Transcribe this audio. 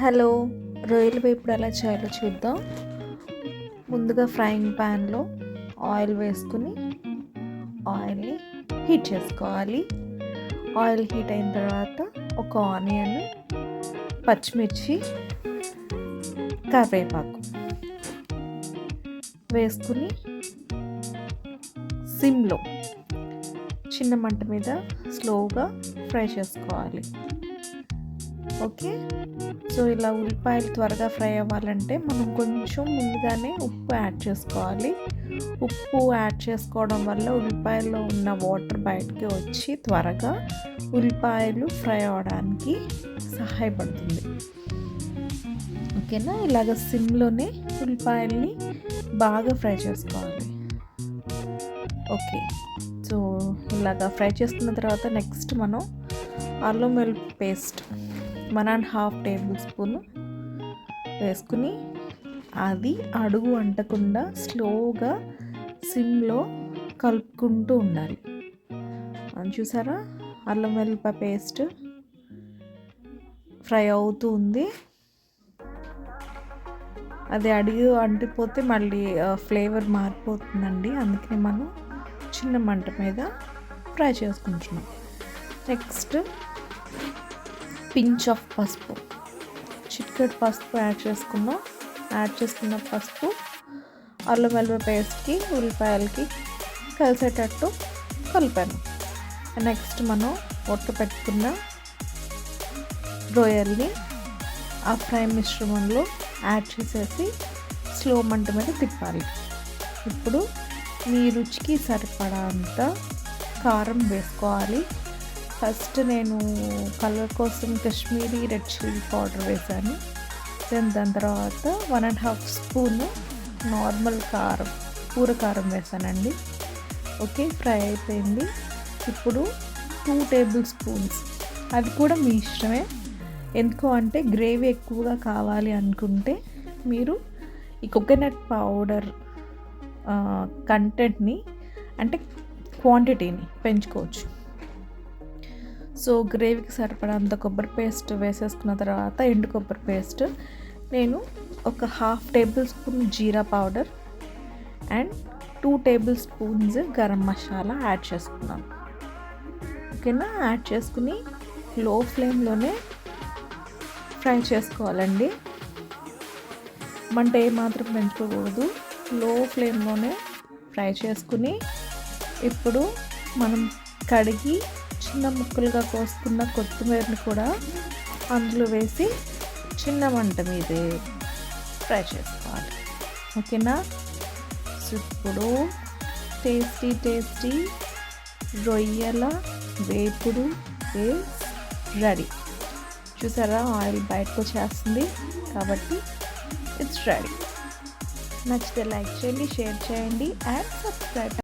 Hello రొయ్యల వేపుడు ఎలా చేయాలో చూద్దాం. ముందుగా ఫ్రైయింగ్ ప్యాన్లో ఆయిల్ వేసుకుని ఆయిల్ని హీట్ చేసుకోవాలి. ఆయిల్ హీట్ అయిన తర్వాత ఒక ఆనియన్ పచ్చిమిర్చి కరివేపాకు వేసుకుని సిమ్లో చిన్న మంట మీద స్లోగా ఫ్రై చేసుకోవాలి. ఓకే? సో ఇలా ఉల్లిపాయలు త్వరగా ఫ్రై అవ్వాలంటే మనం కొంచెం ముందుగానే ఉప్పు యాడ్ చేసుకోవాలి. ఉప్పు యాడ్ చేసుకోవడం వల్ల ఉల్లిపాయలో ఉన్న వాటర్ బయటకి వచ్చి త్వరగా ఉల్లిపాయలు ఫ్రై అవ్వడానికి సహాయపడుతుంది. ఓకేనా? ఇలాగ సిమ్లోనే ఉల్లిపాయల్ని బాగా ఫ్రై చేసుకోవాలి. ఓకే. సో ఇలాగా ఫ్రై చేసుకున్న తర్వాత నెక్స్ట్ మనం అల్లం వెల్లుల్లి paste one and half tablespoon వేసుకుని అది అడుగు అంటకుండా స్లోగా సిమ్లో కలుపుకుంటూ ఉండాలి. చూసారా? అల్లం వెల్లుల్లిపాయ పేస్ట్ ఫ్రై అవుతూ ఉంది. అది అడిగి అంటిపోతే మళ్ళీ ఫ్లేవర్ మారిపోతుందండి. అందుకని మనం చిన్న మంట మీద ఫ్రై చేసుకుంటున్నాం. నెక్స్ట్ పించ్ ఆఫ్ పసుపు. చిక్కటి పసుపు యాడ్ చేసుకున్నాం యాడ్ చేసుకున్న పసుపు అల్లం వెల్లుల్లి పేస్ట్కి ఉల్లిపాయలకి కలిసేటట్టు కలిపాను. నెక్స్ట్ మనం ఒట్టు పెట్టుకున్న రొయ్యల్ని ఆ ఫ్రై మిశ్రమంలో యాడ్ చేసేసి స్లో మంట మీద తిప్పాలి. ఇప్పుడు మీ రుచికి సరిపడంత కారం వేసుకోవాలి. ఫస్ట్ నేను కలర్ కోసం కాశ్మీరీ రెడ్ చిల్లీ పౌడర్ వేసాను. దెన్ దాని తర్వాత one and half spoon normal కారం కూర కారం వేసానండి. ఓకే ఫ్రై అయిపోయింది. ఇప్పుడు టూ టేబుల్ స్పూన్స్ అది కూడా మీ ఇష్టమే. ఎందుకు అంటే గ్రేవీ ఎక్కువగా కావాలి అనుకుంటే మీరు ఈ కోకోనట్ పౌడర్ కంటెంట్ని అంటే క్వాంటిటీని పెంచుకోవచ్చు. సో గ్రేవీకి సరిపడంత కొబ్బరి పేస్ట్ వేసేసుకున్న తర్వాత ఎండు కొబ్బరి పేస్ట్. నేను ఒక half tablespoon jeera powder and two tablespoons garam masala add చేసుకున్నాను. ఓకేనా? యాడ్ చేసుకుని లో ఫ్లేమ్లోనే ఫ్రై చేసుకోవాలండి. మంట ఏమాత్రం పెంచుకోకూడదు. లో ఫ్లేమ్లోనే ఫ్రై చేసుకుని ఇప్పుడు మనం కడిగి చిన్న ముక్కలుగా కోసుకున్న కొత్తిమీరని కూడా అందులో వేసి చిన్న మంట మీదే ఫ్రై చేసుకోవాలి. ఓకేనా? ఇప్పుడు టేస్టీ టేస్టీ రొయ్యల వేపుడు వేస్ రెడీ. చూసారా? ఆయిల్ బయటకు వచ్చేస్తుంది కాబట్టి ఇట్స్ రెడీ నచ్చితే లైక్ చేయండి షేర్ చేయండి అండ్ సబ్స్క్రైబ్